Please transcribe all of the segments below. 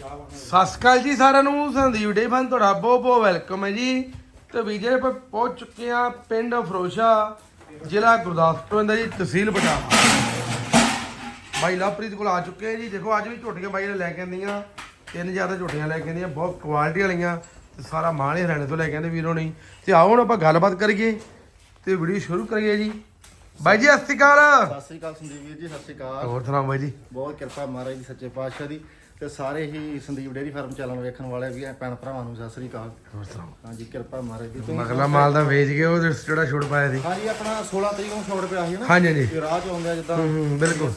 ਸਤਿ ਸ਼੍ਰੀ ਅਕਾਲ ਜੀ ਸਾਰਿਆਂ ਨੂੰ ਸੰਦੀਪ ਡੇ ਫਨ ਤੁਹਾਡਾ ਬਹੁਤ ਬਹੁਤ ਵੈਲਕਮ ਹੈ ਜੀ। ਤੇ ਵੀਜੇ ਆਪਾਂ ਪਹੁੰਚ ਚੁੱਕੇ ਆ ਪਿੰਡ ਫਰੋਸ਼ਾ ਜ਼ਿਲ੍ਹਾ ਗੁਰਦਾਸਪੁਰ ਦਾ ਜੀ ਤਹਿਸੀਲ ਬਟਾਲਾ। ਬਾਈ ਲਵਪ੍ਰੀਤ ਕੋਲ ਆ ਚੁੱਕੇ ਜੀ। ਦੇਖੋ ਅੱਜ ਵੀ ਝੋਟੀਆਂ ਬਾਈ ਨੇ ਲੈ ਕੇ ਆਂਦੀਆਂ ਤਿੰਨ ਜ਼ਿਆਦਾ ਝੋਟੀਆਂ ਲੈ ਕੇ ਆਂਦੀਆਂ ਬਹੁਤ ਕੁਆਲਿਟੀ ਵਾਲੀਆਂ। ਤੇ ਸਾਰਾ ਮਾਲ ਹੀ ਹਰਿਆਣੇ ਤੋਂ ਲੈ ਕੇ ਆਂਦੇ ਵੀਰੋ ਨਹੀਂ ਤੇ ਆਓ ਹੁਣ ਆਪਾਂ ਗੱਲਬਾਤ ਕਰੀਏ ਤੇ ਵੀਡੀਓ ਸ਼ੁਰੂ ਕਰੀਏ ਜੀ। ਬਾਈ ਜੀ ਸਤਿ ਸ਼੍ਰੀ ਅਕਾਲ। ਸਤਿ ਸ੍ਰੀ ਅਕਾਲ ਸੰਦੀਪ ਵੀਰ ਜੀ ਸਤਿ ਸ੍ਰੀ ਅਕਾਲ। ਹੋਰ ਸੁਣਾਓ ਬਾਈ ਜੀ? ਬਹੁਤ ਕਿਰਪਾ ਮਹਾਰਾਜ ਦੀ ਸੱਚੇ ਪਾਤਸ਼ਾਹ ਦੀ। ਤੇ ਸਾਰੇ ਹੀ ਸੰਦੀਪ ਡੇਰੀ ਫਾਰਮ ਚੈਨਲ ਵੇਖਣ ਵਾਲੇ ਵੀ ਭੈਣ ਭਰਾਵਾਂ ਨੂੰ ਸਤਿ ਸ੍ਰੀ ਅਕਾਲ। ਹੋਰ ਸੁਣਾਓ? ਹਾਂਜੀ ਕਿਰਪਾ ਮਹਾਰਾਜ ਦੀ। ਤੁਸੀਂ- ਮਗਲਾ ਮਾਲ ਦਾ ਵੇਚ ਕੇ ਉਹ ਜਿਹੜਾ ਛੋੜ ਪਾਇਆ ਸੀ। ਹਾਂਜੀ ਆਪਣਾ 16 ਤਰੀਕ ਨੂੰ ਛੋੜ ਪਿਆ ਸੀ ਨਾ। ਹਾਂਜੀ ਹਾਂਜੀ। ਤੇ ਰਾਹ ਚ ਆਉਂਦਾ ਜਿੱਦਾਂ। ਹੂੰ ਹੂੰ ਬਿਲਕੁਲ।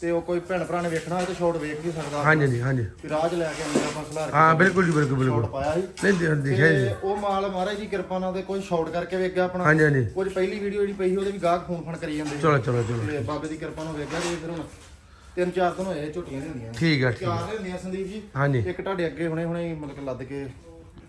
ਤੇ ਉਹ ਕੋਈ ਭੈਣ ਭਰਾ ਨੇ ਵੇਖਣਾ ਹੋਵੇ ਤੇ ਛੋੜ ਵੇਖ ਵੀ ਸਕਦਾ। ਹਾਂਜੀ ਹਾਂਜੀ ਹਾਂਜੀ। ਤੇ ਰਾਹ ਚ ਲੈ ਕੇ ਆਉਂਦੇ ਆਪਾਂ ਖਲਾਰ ਕੇ ਹਾਂ ਬਿਲਕੁਲ ਜੀ ਬਿਲਕੁਲ ਛੋੜ ਬਿਲਕੁਲ। ਪਾਇਆ ਸੀ। ਨਹੀਂ ਦੇ- ਦੇਖਿਆ ਜੀ। ਤੇ ਉਹ ਮਾਲ ਮਹਾਰਾਜ ਦੀ ਕਿਰਪਾ ਨਾਲ ਤੇ ਕੋਈ ਸ਼ਾਰਟ ਕਰਕੇ ਵੇਖ ਗਿਆ ਆਪਣਾ। ਹਾਂਜੀ ਹਾਂਜੀ। ਕੁਝ ਪਹਿਲੀ ਵੀਡੀਓ ਜਿਹੜੀ ਪਈ ਸੀ ਉਹਦੇ ਵੀ ਗਾਹਕ ਫੋਨ ਫਣ ਕਰੀ ਜਾਂਦੇ ਸੀ। ਚਲੋ ਚਲੋ ਚਲੋ। ਤੇ ਬਾਬੇ ਦੀ ਕਿਰਪਾ ਨਾਲ ਵੇਖ ਗਿਆ ਤੇ ਫਿਰ ਹੁਣ ਤਿੰਨ ਚਾਰ ਦਿਨ ਹੋਏ ਝੋਟੀਆਂ ਨਹੀਂ ਹੁੰਦੀਆਂ। ਠੀਕ ਆ ਠੀਕ ਆ। ਚਾਰ ਦੇ ਹੁੰਦੀਆਂ ਸੰਦੀਪ ਜੀ। ਹਾਂਜੀ। ਇੱਕ ਤੁਹਾਡੇ ਅੱਗੇ ਹੁਣੇ ਹੁਣੇ ਮਤਲਬ ਕਿ ਲੱਦ ਕੇ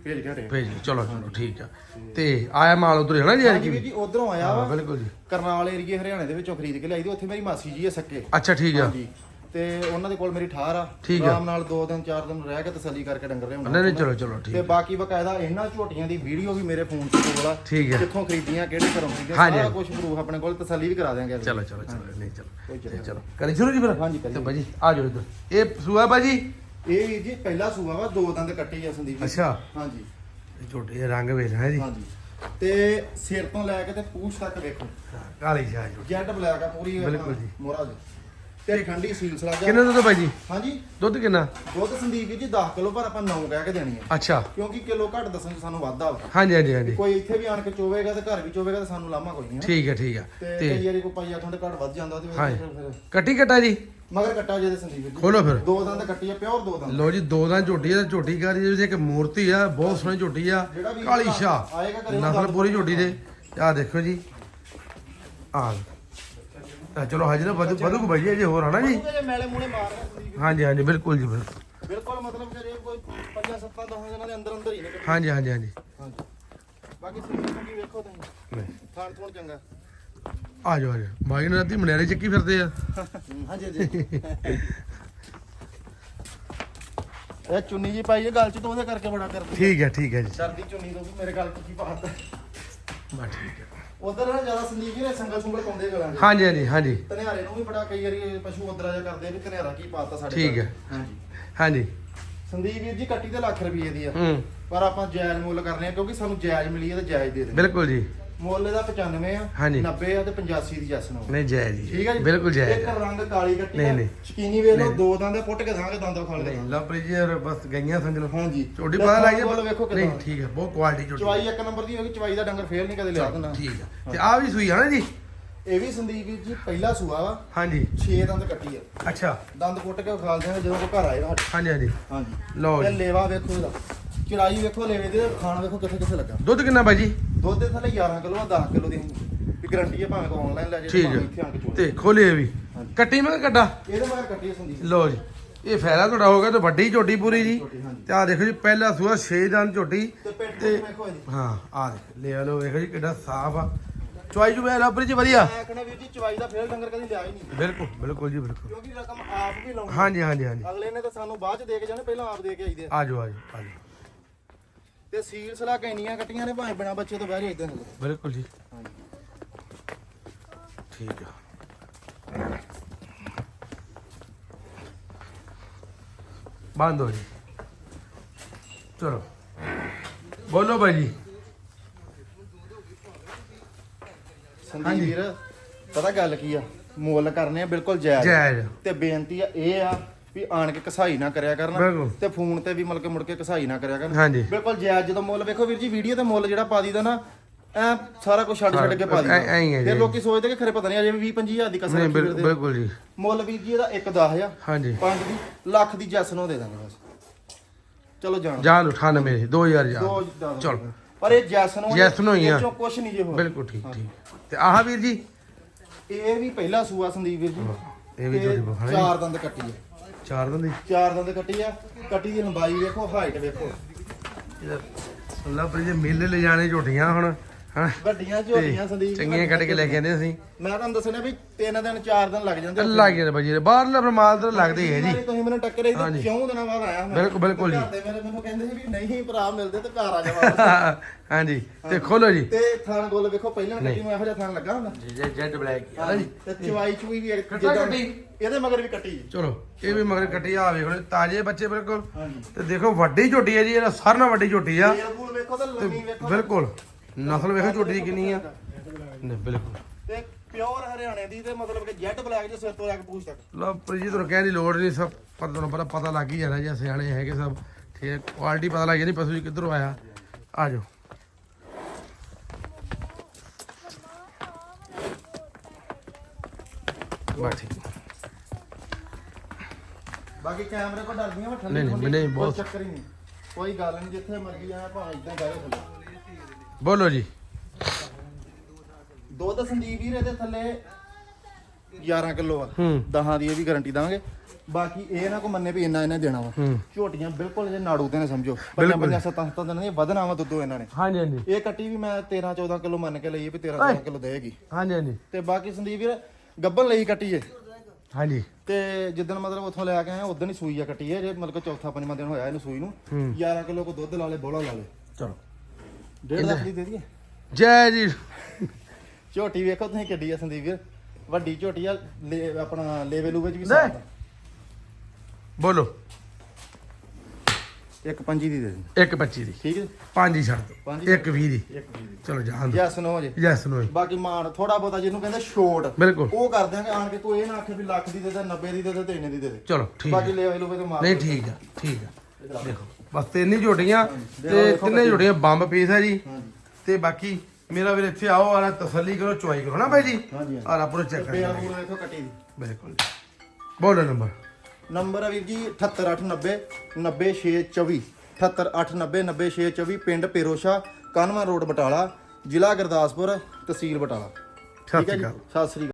ਭੇਜ ਕੇ ਹਟੇ ਭੇਜ ਦਿਓ, ਚਲੋ ਚਲੋ ਠੀਕ ਆ। ਤੇ ਆਇਆ ਮਾਲ ਉਧਰ ਨਾ ਜੀ ਹਾਂਜੀ ਵੀਰ ਜੀ ਉਧਰੋਂ ਆਇਆ ਹਾਂ ਵਾ। ਬਿਲਕੁਲ ਜੀ। ਕਰਨਾਲ ਏਰੀਏ ਹਰਿਆਣੇ ਦੇ ਵਿੱਚੋਂ ਖਰੀਦ ਕੇ ਲਿਆਈ ਦੀ ਉੱਥੇ ਮੇਰੀ ਮਾਸੀ ਜੀ ਹੈ ਸੱਕੇ। ਅੱਛਾ ਠੀਕ ਆ। ਹਾਂਜੀ। ਤੇ ਉਹਨਾਂ ਦੇ ਕੋਲ ਮੇਰੀ ਠਾਰ ਆ। ਠੀਕ ਆ। ਆਰਾਮ ਨਾਲ 2 ਦਿਨ 4 ਦਿਨ ਰਹਿ ਕੇ ਤਸੱਲੀ ਕਰਕੇ ਡੰਗਰ ਲਿਆਉਣਾ ਨਹੀਂ ਨਹੀਂ ਚਲੋ ਚਲੋ ਤੇ ਠੀਕ ਬਾਕੀ ਬਕਾਇਦਾ ਇਹਨਾਂ ਝੋਟੀਆਂ ਦੀ ਵੀਡੀਓ ਵੀ ਮੇਰੇ ਫੋਨ ਤੇ ਕੋਲ ਆ। ਠੀਕ ਆ। ਕਿੱਥੋਂ ਖਰੀਦੀਆਂ ਕਿਹੜੇ ਘਰੋਂ ਖਰੀਦੀਆਂ ਹਾਂਜੀ। ਸਾਰਾ ਕੁਝ ਪ੍ਰੂਫ ਆਪਣੇ ਕੋਲ ਤਸੱਲੀ ਵੀ ਕਰਾ ਦਿਆਂਗੇ ਚਲੋ ਚਲੋ ਚਲੋ ਨਹੀਂ ਚਲੋ ਕੋਈ ਤੇ ਚੱਕਰ ਚਲੋ। ਕਰੀ ਸ਼ੁਰੂ ਜੀ ਫਿਰ? ਹਾਂਜੀ, ਤੇ ਕਰੀਏ। ਬਾਜੀ ਆ ਜਾਓ ਇੱਧਰ। ਇਹ ਸੂਆ ਬਾਜੀ ਇਹ ਵੀਰ ਜੀ ਪਹਿਲਾ ਸੂਆ ਵਾ ਦੋ ਦੰਦ ਕੱਟੀ ਆ ਸੰਦੀਪ ਜੀ। ਅੱਛਾ। ਹਾਂਜੀ। ਇਹ ਝੋਟੇ ਦੇ ਰੰਗ ਵੇਖ ਹੈ ਜੀ। ਹਾਂਜੀ। ਤੇ ਸਿਰ ਤੋਂ ਲੈ ਕੇ ਤੇ ਪੂਛ ਤੱਕ ਵੇਖੋ। ਕਾਲੀ ਸ਼ਾਹ ਜੈਟ ਬਲੈਕ ਆ ਪੂਰੀ ਬਿਲਕੁਲ ਜੀ। ਮੋਰਾ ਜੀ। ਤੇ ਠੰਡੀ ਸੀਲਸ ਲੱਗ ਕਿੰਨਾ ਦੁੱਧ ਬਾਜੀ ਹਾਂਜੀ। ਦੁੱਧ ਕਿੰਨਾ? ਦੁੱਧ ਸੰਦੀਪ ਜੀ 10 ਕਿਲੋ ਪਰ ਆਪਾਂ 9 ਕਹਿ ਕੇ ਦੇਣੀ ਆ। ਅੱਛਾ। ਕਿਉਂਕਿ ਕਿਲੋ ਘੱਟ ਦੱਸਣ 'ਚ ਸਾਨੂੰ ਵਾਧਾ ਵਾ। ਹਾਂਜੀ ਹਾਂਜੀ ਹਾਂਜੀ। ਕੋਈ ਇੱਥੇ ਵੀ ਆਣ ਕੇ ਚੋਵੇਗਾ ਤੇ ਘਰ ਵੀ ਚੋਵੇਗਾ ਤੇ ਸਾਨੂੰ ਲਾਮਾ ਕੋਈ ਨਹੀਂ ਆ। ਠੀਕ ਹੈ ਠੀਕ ਆ। ਤੇ ਕਈ ਵਾਰੀ ਕੋਈ ਪਾਈਆ ਖੰਡ ਘੱਟ ਵੱਧ ਜਾਂਦਾ ਉਹਦੇ। ਵਿੱਚ ਫਿਰ ਕੱਟੀ ਕਟਾ ਜੀ? ਮਗਰ ਕੱਟਾ ਜੇ ਸੰਦੀਪ ਜੀ। ਖੋਲੋ ਫਿਰ। ਦੋ ਦੰਦ ਕੱਟੀ ਆ ਪਿਓਰ ਦੋ ਦੰਦ। ਲੋ ਜੀ ਦੋ ਦਾ ਝੋਟੀ ਆ ਝੋਟੀ ਕਾ ਦੀ ਇੱਕ ਮੂਰਤੀ ਆ ਬਹੁਤ ਸੋਹਣੀ ਝੋਟੀ ਆ। ਕਾਲੀ ਉਹ ਨਸਲ ਦੰਦ ਪੂਰੀ ਝੋਟੀ ਦੇ। ਆ ਦੇਖੋ ਜੀ। ਆ ਆ ਚਲੋ ਹਜੇ ਨਾ ਵਧੂ ਵਧੂ ਕੋ ਭਾਈ ਜੇ ਹੋਰ ਹਨਾ ਜੀ? ਜੇ ਮੈਲੇ ਮੂਲੇ ਹਾਂਜੀ ਹਾਂਜੀ ਬਿਲਕੁਲ ਜੀ ਬਿਲਕੁਲ। ਜੀ। ਬਿਲਕੁਲ ਮਤਲਬ ਕਿ ਜੇ ਕੋਈ 5 7 10 ਦਿਨਾਂ ਦੇ ਅੰਦਰ ਅੰਦਰ ਹੀ ਨੇ। ਹਾਂਜੀ ਹਾਂਜੀ ਹਾਂਜੀ। ਹਾਂਜੀ। ਬਾਕੀ ਸਿੰਗਲ ਚੰਗੀ ਵੇਖੋ ਤੁਸੀਂ। ਥਾਣ ਥੋਣ ਚੰਗਾ। ਆ ਜਾਓ ਆ ਜਾਓ। ਬਾਈ ਨੇ ਰਾਤੀ ਮਨਿਆਰੇ ਚੱਕੀ ਫਿਰਦੇ ਆ। ਹਾਂਜੀ ਹਾਂਜੀ। ਇਹ ਚੁੰਨੀ ਜੀ ਪਾਈ ਹੈ ਗੱਲ ਚ ਤੋਂ ਉਹਦੇ ਕਰਕੇ ਬੜਾ ਕਰਦੀ ਠੀਕ ਹੈ ਠੀਕ ਹੈ ਜੀ। ਡਰਦੀ ਚੁੰਨੀ ਤੋਂ ਵੀ ਮੇਰੇ ਗੱਲ ਚ ਕੀ ਬਸ ਠੀਕ ਹੈ। ਉਧਰ ਨਾ ਜ਼ਿਆਦਾ ਸੰਦੀਪ ਜੀ ਨੇ ਸੰਗਲ ਸੁੰਗਲ ਪਾਉਂਦੇ ਗਲਾਂ ਹਾਂਜੀ ਹਾਂਜੀ ਹਾਂਜੀ। ਧਨਿਆਰੇ ਨੂੰ ਵੀ ਬੜਾ ਕਈ ਵਾਰੀ ਪਸ਼ੂ ਉਧਰਾ ਕਰਦੇ ਆ ਵੀ ਧਨਿਆਰਾ ਕੀ ਪਾਤਾ ਸਾਡੇ ਠੀਕ ਘਰ। ਹੈ। ਹਾਂਜੀ। ਹਾਂਜੀ। ਸੰਦੀਪ ਵੀਰ ਜੀ ਕੱਟੀ ਤੇ ਲੱਖ ਰੁਪਏ ਦੀ ਆ। ਹੂੰ। ਪਰ ਆਪਾਂ ਜਾਇਜ਼ ਮੁੱਲ ਕਰਨੇ ਆ ਕਿਉਂਕਿ ਸਾਨੂੰ ਜਾਇਜ਼ ਮਿਲੀ ਹੈ ਤੇ ਜਾਇਜ਼ ਦੇ ਦੇ ਬਿਲਕੁਲ ਜੀ। ਮੁੱਲ ਇਹਦਾ 95 ਆ ਹਾਂਜੀ। 90 ਆ ਤੇ 85 ਦੀ ਜੱਸ ਨੂੰ ਨਹੀਂ ਜੈ ਜੀ ਠੀਕ ਹੈ ਜੀ? ਬਿਲਕੁਲ ਜੈ ਇੱਕ ਰੰਗ ਕਾਲੀ ਕੱਟੀ ਨਹੀਂ, ਆ ਨਹੀਂ। ਸ਼ਕੀਨੀ ਵੇਖ ਲਓ ਨਹੀਂ। ਦੋ ਦੰਦ ਪੁੱਟ ਕੇ ਦਾਂਗੇ ਦੰਦਾਂ ਖਾਲ ਨਹੀਂ ਲਵਪ੍ਰੀਤ ਜੀ ਬਸ ਗਈਆਂ ਲਓ ਹਾਂਜੀ। ਝੋਟੀ ਪਤਾ ਲੱਗ ਜਾ ਵੇਖੋ ਨਹੀਂ ਕਿਦਾਂ ਠੀਕ ਹੈ ਬਹੁਤ ਕੁਆਲਿਟੀ ਝੋਟੀ ਚਵਾਈ ਇੱਕ ਨੰਬਰ ਦੀ ਹੋਗੀ ਚਵਾਈ ਦਾ ਡੰਗਰ ਫੇਲ ਨਹੀਂ ਕਦੇ ਲਿਆ ਦਿੰਦਾ। ਠੀਕ ਹੈ। ਤੇ ਆ ਵੀ ਸੂਈ ਹੈ ਨਾ ਜੀ? ਇਹ ਵੀ ਸੰਦੀਪ ਵੀਰ ਜੀ ਪਹਿਲਾ ਸੂਆ ਵਾ। ਹਾਂਜੀ। 6 ਦੰਦ ਕੱਟੀ ਆ। ਅੱਛਾ। ਦੰਦ ਪੁੱਟ ਕੇ ਖਾਲ ਦਿਆਂਗੇ ਜਦੋਂ ਕੋ ਘਰ ਆਏਗਾ ਹਾਂਜੀ ਹਾਂਜੀ। ਹਾਂਜੀ। ਲਓ ਜੀ। ਲੇਵਾ ਵੇਖੋ ਇਹਦਾ। ਚੜਾਈ ਵੇਖੋ ਲੇਵੇ ਦੇ ਖਾਣ ਵੇਖੋ ਕਿੱਥੇ ਕਿੱਥੇ ਲੱਗਾ। ਦੁੱਧ ਕਿੰਨਾ ਬਾਈ ਜੀ? ਦੁੱਧ ਦੇ ਥੱਲੇ 11 ਕਿਲੋ ਆ 10 ਕਿਲੋ ਦੀ ਵੀ ਗਰੰਟੀ ਹੈ ਭਾਵੇਂ ਆਨਲਾਈਨ ਲੈ ਜਾਏ ਠੀਕ ਭਾਵੇਂ ਇੱਥੇ ਹੈ ਆ ਕੇ ਚੋਲੇ ਤੇ ਖੋਲੇ ਵੀ। ਕੱਟੀ ਮੈਂ ਕਿਹਾ ਕੱਟਾ ਇਹਦੇ ਮਗਰ ਕੱਟੀ ਆ ਸੰਦੀਪ ਲਓ ਜੀ ਇਹ ਫਾਇਦਾ ਤੁਹਾਡਾ ਹੋ ਗਿਆ ਤੇ ਵੱਡੀ ਝੋਟੀ ਪੂਰੀ ਜੀ। ਤੇ ਆ ਦੇਖੋ ਜੀ ਪਹਿਲਾ ਸੂਆ 6 ਦੰਦ ਝੋਟੀ। ਤੇ ਪਿੱਠ ਤੇ ਵੇਖੋ ਇਹਦੀ ਹਾਂ ਆ ਦੇਖ ਲੈ ਲਓ ਵੇਖੋ ਜੀ ਕਿੱਡਾ ਸਾਫ਼ ਆ। ਚੁਆਈ ਜੂ ਮੈਂ ਲਵਪ੍ਰੀਤ ਜੀ ਵਧੀਆ। ਮੈਂ ਕਹਿੰਦਾ ਵੀਰ ਜੀ ਚਵਾਈ ਦਾ ਫੇਰ ਡੰਗਰ ਕਦੀ ਲਿਆ ਹੀ ਨਹੀਂ। ਬਿਲਕੁਲ ਬਿਲਕੁਲ ਜੀ ਬਿਲਕੁਲ। ਕਿਉਂਕਿ ਰਕਮ ਆਪ ਵੀ ਲਾਉਣੀ ਹਾਂਜੀ ਹਾਂਜੀ ਹਾਂਜੀ। ਅਗਲੇ ਨੇ ਤਾਂ ਸਾਨੂੰ ਬਾਅਦ ਚ ਦੇ ਕੇ ਜਾਣੇ ਪਹਿਲਾਂ ਆਪ ਦੇ ਕੇ ਆਈਦੇ ਆ। ਆ ਜਾਓ ਆ ਤੇ ਸੀਲ ਸਲਾ ਕੈਨੀਆਂ ਕੱਟੀਆਂ ਨੇ ਭਾਵੇਂ ਬਿਨਾ ਬੱਚੇ ਤੋਂ ਬਹਿ ਇਦਾਂ ਬਿਲਕੁਲ ਜੀ। ਹਾਂਜੀ। ਠੀਕ ਆ। ਬੰਦ ਹੋ ਜੀ। ਚਲੋ। ਬੋਲੋ ਭਾਈ ਜੀ। ਸੰਦੀਪ। ਵੀਰ ਪਤਾ ਗੱਲ ਕੀ ਆ? ਮੁੱਲ ਕਰਨੇ ਆ ਬਿਲਕੁਲ ਜਾਇਜ਼। ਜਾਇਜ਼। ਤੇ ਬੇਨਤੀ ਆ ਇਹ ਆ ਵੀ ਆਣ ਕੇ ਕਸਾਈ ਨਾ ਕਰਿਆ ਬਿਲਕੁਲ। ਕਰਨ ਤੇ ਫੋਨ ਤੇ ਵੀ ਮਤਲਬ ਕਿ ਮੁੜ ਕੇ ਕਸਾਈ ਨਾ ਕਰਿਆ ਕਰਨ। ਹਾਂਜੀ। ਬਿਲਕੁਲ ਜਾਇਜ਼ ਜਦੋਂ ਮੁੱਲ ਵੇਖੋ ਵੀਰ ਜੀ ਵੀਡੀਓ ਤੇ ਮੁੱਲ ਜਿਹੜਾ ਪਾ ਦੀਦਾ ਨਾ ਐ ਸਾਰਾ ਕੁਝ ਛੱਡ ਛੱਡ ਕੇ ਪਾ ਐ- ਐਂ ਹੀ ਹੈ ਦੀਦਾ ਜੀ। ਫਿਰ ਲੋਕੀ ਸੋਚਦੇ ਕਿ ਖਰੇ ਪਤਾ ਨਹੀਂ ਅਜੇ ਵੀ 20 25000 ਦੀ ਕਸਰ ਨਹੀਂ ਰੱਖੀ ਫਿਰਦੇ। ਬਿਲਕੁਲ ਜੀ। ਮੁੱਲ ਵੀਰ ਜੀ ਇਹਦਾ 1 10000 ਹਾਂਜੀ। 5 ਦੀ ਲੱਖ ਦੀ ਜੱਸ ਨੂੰ ਦੇ ਦਾਂਗੇ ਬਸ। ਚਲੋ ਜਾਣ। ਜਾਨ 98 2000 ਜਾਨ ਦੋ ਜਾਣ। ਚਲੋ। ਪਰ ਇਹ ਜੱਸ ਨੂੰ ਜੈਸ ਨੂੰ ਹੀ ਆ। ਕੁਝ ਨਹੀਂ ਜੇ ਹੋ ਬਿਲਕੁਲ ਠੀਕ ਠੀਕ। ਤੇ ਆਹ ਵੀਰ ਜੀ। ਇਹ ਵੀ ਪਹਿਲਾ ਸੂਆ ਸੰਦੀਪ ਵੀਰ ਜੀ। ਇਹ ਵੀ ਤੇ ਜੋੜੀ ਬਖਾਣੀ ਚਾਰ ਦੰਦ ਕੱਟੀ ਹੈ। ਚਾਰ ਦੰਦ ਦੀ ਚਾਰ ਦੰਦ ਕੱਟੀ ਆ ਕੱਟੀ ਦੀ ਲੰਬਾਈ ਵੇਖੋ ਹਾਈਟ ਵੇਖੋ। ਲਵਪ੍ਰੀਤ ਜੀ ਮੇਲੇ ਲੈ ਜਾਣੇ ਝੋਟੀਆਂ ਹੁਣ। ਹਾਂ? ਵੱਡੀਆਂ ਝੋਟੀਆਂ ਸੰਦੀਪ ਚੰਗੀਆਂ ਕੱਢ ਕੇ ਲੈ ਕੇ ਆਂਦੇ ਅਸੀਂ ਮੈਂ ਤੁਹਾਨੂੰ ਦੱਸਣਾ ਵੀ ਤਿੰਨ ਦਿਨ ਚਾਰ ਦਿਨ ਲੱਗ ਜਾਂਦੇ ਲੱਗ ਜਾਂਦੇ ਭਾਜੀ ਬਾਹਰਲਾ ਮਾਲ ਤਾਂ ਲੱਗਦੇ ਹੀ ਜੀ। ਤੁਸੀਂ ਮੈਨੂੰ ਟੱਕਰੇ ਤੇ ਕਿਉਂ ਦਿਨਾਂ ਬਾਅਦ ਆਇਆ ਮੈਂ। ਬਿਲਕੁਲ ਬਿਲਕੁਲ ਜੀ। ਦੇ ਮੇਰੇ ਮੈਨੂੰ ਕਹਿੰਦੇ ਸੀ ਵੀ ਨਹੀਂ ਭਰਾ ਮਿਲਦੇ ਤੇ ਘਰ ਆ ਜਾ ਹਾਂਜੀ ਤੇ ਖੋਲੋ ਜੀ। ਤੇ ਥਾਣ ਗੋਲ ਵੇਖੋ ਪਹਿਲਾਂ ਕੱਟੀ ਨੂੰ ਇਹੋ ਜਿਹਾ ਥਾਣ ਲੱਗਾ ਹੁੰਦਾ? ਜੀ ਜੈਡ ਬਲੈਕ ਹੈ ਜੀ। ਤੇ ਚਵਾਈ ਚੂਈ ਵੀ ਕੱਟਾ ਜਿੱਦਾਂ-। ਇਹਦੇ ਮਗਰ ਵੀ ਕੱਟੀ ਜੀ। ਚਲੋ ਇਹ ਵੀ ਮਗਰ ਕੱਟੀ ਆ ਵੇਖੋ ਜੀ, ਤਾਜ਼ੇ ਬੱਚੇ ਬਿਲਕੁਲ। ਹਾਂਜੀ। ਤੇ ਦੇਖੋ ਵੱਡੀ ਝੋਟੀ ਹੈ ਜੀ ਇਹਦਾ ਸਾਰਿਆਂ ਨਾਲੋਂ ਵੱਡੀ ਝੋਟੀ ਆ। ਤੇਲ ਫੂਲ ਵੇਖੋ ਤੇ ਲੰਮੀ ਵੇਖੋ। ਬਿਲਕੁਲ। ਨਸਲ ਵੇਖੋ ਝੋਟੀ ਦੀ ਕਿੰਨੀ ਆ। ਨਹੀਂ ਬਿਲਕੁਲ। ਤੇ ਪਿਓਰ ਹਰਿਆਣੇ ਦੀ ਤੇ ਮਤਲਬ ਕਿ ਜੈਟ ਬਲੈਕ ਜੇ ਸਿਰ ਤੋਂ ਲੈ ਕੇ ਪੂਛ ਤੱਕ। ਲੋ ਪਰ ਜੀ ਤੁਹਾਨੂੰ ਕਹਿਣ ਦੀ ਲੋੜ ਨਹੀਂ ਸਭ ਪਰ ਤੁਹਾਨੂੰ ਪਤਾ ਪਤਾ ਲੱਗ ਹੀ ਜਾਣਾ ਜੀ ਸਿਆਣੇ ਹੈਗੇ ਸਭ। ਠੀਕ ਹੈ ਕੁਆਲਿਟੀ ਪਤਾ ਲੱਗ ਜਾਂਦੀ ਪਸ਼ੂ ਜੀ ਕਿੱਧਰੋਂ ਆਇਆ। ਆ ਜਾਓ। ਬਸ ਠੀਕ। ਬਾਕੀ ਕੈਮਰੇ ਕੋ ਡਰਦੀਆਂ ਵਾ ਨਹੀਂ, ਨਹੀਂ, ਨਹੀਂ, ਬਹੁਤ- ਚੱਕਰ ਹੀ ਨਹੀਂ। ਕੋਈ ਗੱਲ ਨਹੀਂ ਜਿੱਥੇ ਮਰਜ਼ੀ ਆਇਆ ਭਾਵੇਂ ਇਦਾਂ ਗਾਇਓ ਥੱਲੇ। ਬੋਲੋ ਜੀ। ਦੁੱਧ ਸੰਦੀਪ ਵੀਰ ਇਹਦੇ ਥੱਲੇ 11 ਕਿਲੋ ਆ। ਹੂੰ। 10 ਦੀ ਇਹ ਵੀ ਗਾਰੰਟੀ ਦਾਂਗੇ ਬਾਕੀ ਇਹ ਨਾ ਕੋ ਮੰਨੇ ਵੀ ਇੰਨਾ ਇਹਨੇ ਦੇਣਾ ਵਾ। ਝੋਟੀਆਂ ਬਿਲਕੁਲ ਜੇ ਨਾੜੂ ਤੇ ਨੇ ਸਮਝੋ। ਪੰਜਾਂ ਪੰਜਾਂ ਸੱਤਾਂ ਸੱਤਾਂ ਦਿਨਾਂ ਦੀ ਵਧਣਾ ਵਾ ਦੁੱਧੋ ਇਹਨਾਂ ਨੇ। ਹਾਂਜੀ ਹਾਂਜੀ। ਇਹ ਕੱਟੀ ਵੀ ਮੈਂ 13 14 ਕਿਲੋ ਮੰਨ ਕੇ ਲਈ ਵੀ 13 14 ਕਿਲੋ ਦੇਗੀ। ਹਾਂਜੀ ਹਾਂਜੀ। ਤੇ ਬਾਕੀ ਸੰਦੀਪ ਵੀਰ ਗੱਬਨ ਲਈ ਕੱਟੀ ਏ। ਹਾਂਜੀ। ਤੇ ਜਿੱਦਣ ਮਤਲਬ ਉੱਥੋਂ ਲੈ ਕੇ ਆਏ ਉਦੋਂ ਹੀ ਸੂਈ ਆ ਕੱਟੀ ਏ। ਜੇ ਮਤਲਬ ਚੌਥਾ ਪੰਜਵਾਂ ਦਿਨ ਹੋਇਆ ਇਹਨੂੰ ਸੂਈ ਨੂੰ ਹੂੰ। 11 ਕਿਲੋ ਕੋ ਦੁੱਧ ਲਾ ਲੇ ਬੋਲਾ ਲਾ ਲੇ। ਚਲੋ। 1.5 ਲੱਖ ਦੀ ਦੇ ਦਈਏ। ਜੈ ਜੀ। ਝੋਟੀ ਵੇਖੋ ਤੁਸੀਂ ਕਿੱਡੀ ਆ ਸੰਦੀਪ ਵੀਰ। ਵੱਡੀ ਝੋਟੀ ਆ ਲੇ- ਆਪਣਾ ਲੇਵੇ ਲੂਵੇ ਚ ਵੀ ਲੈ। ਬੋਲੋ। ਇੱਕ ਪੰਜੀ ਦੀ ਦੇ ਦੇ ਇੱਕ 25 ਦੀ। ਠੀਕ ਹੈ ਪੰਜ ਹੀ ਛੱਡ ਪੰਜ ਦਿਓ ਹੀ ਇੱਕ 20 ਦੀ। ਇੱਕ ਦੀ। ਚਲੋ ਜਾਣ ਦੋ ਯੈਸ ਨੋ ਜੇ। ਯੈਸ ਨੋ ਬਾਕੀ ਮਾਨ ਥੋੜਾ ਬਹੁਤਾ ਜਿਹਨੂੰ ਕਹਿੰਦੇ ਛੋਟ। ਬਿਲਕੁਲ। ਉਹ ਕਰ ਦਿਆਂਗੇ ਆਣ ਕੇ ਇਹ ਨਾ ਆਖੇ ਵੀ ਲੱਖ ਦੀ ਦੇ ਦੇ 90 ਦੀ ਦੇ ਦੇ ਤੇ ਇੰਨੇ ਦੀ ਦੇ ਦੇ। ਚਲੋ ਠੀਕ ਬਾਕੀ ਹੈ। ਲੇਵੇ ਲੂਵੇ ਤੇ ਮਾਰ ਨਹੀਂ ਠੀਕ ਆ ਠੀਕ ਆ। ਦੇਖੋ ਬਸ ਤਿੰਨ ਹੀ ਝੋਟੀਆਂ ਤੇ ਤਿੰਨੇ ਝੋਟੀਆਂ ਬੰਬ ਪੀਸ ਆ ਜੀ। ਤੇ ਬਾਕੀ ਮੇਰਾ ਵੀਰ ਇੱਥੇ ਆਓ ਆਲਾ ਤਸੱਲੀ ਕਰੋ ਚੁਆਈ ਕਰੋ ਨਾ ਬਾਈ ਜੀ? ਹਾਂਜੀ ਆਲਾ ਪੂਰਾ ਚੈੱਕ ਕਰੋ ਪੂੜ ਵੇਖੋ ਕੱਟੀ ਦੀ। ਬਿਲਕੁਲ ਬੋਲੋ ਨੰਬਰ। ਨੰਬਰ ਆ ਵੀਰ ਜੀ 78890 90624 78890 90624 ਪਿੰਡ ਪੇਰੋਸ਼ਾ ਕਾਨਵਾ ਰੋਡ ਬਟਾਲਾ ਜ਼ਿਲ੍ਹਾ ਗੁਰਦਾਸਪੁਰ ਤਹਿਸੀਲ ਬਟਾਲਾ। ਠੀਕ ਹੈ ਜੀ? ਸਤਿ ਸ੍ਰੀ ਅਕਾਲ।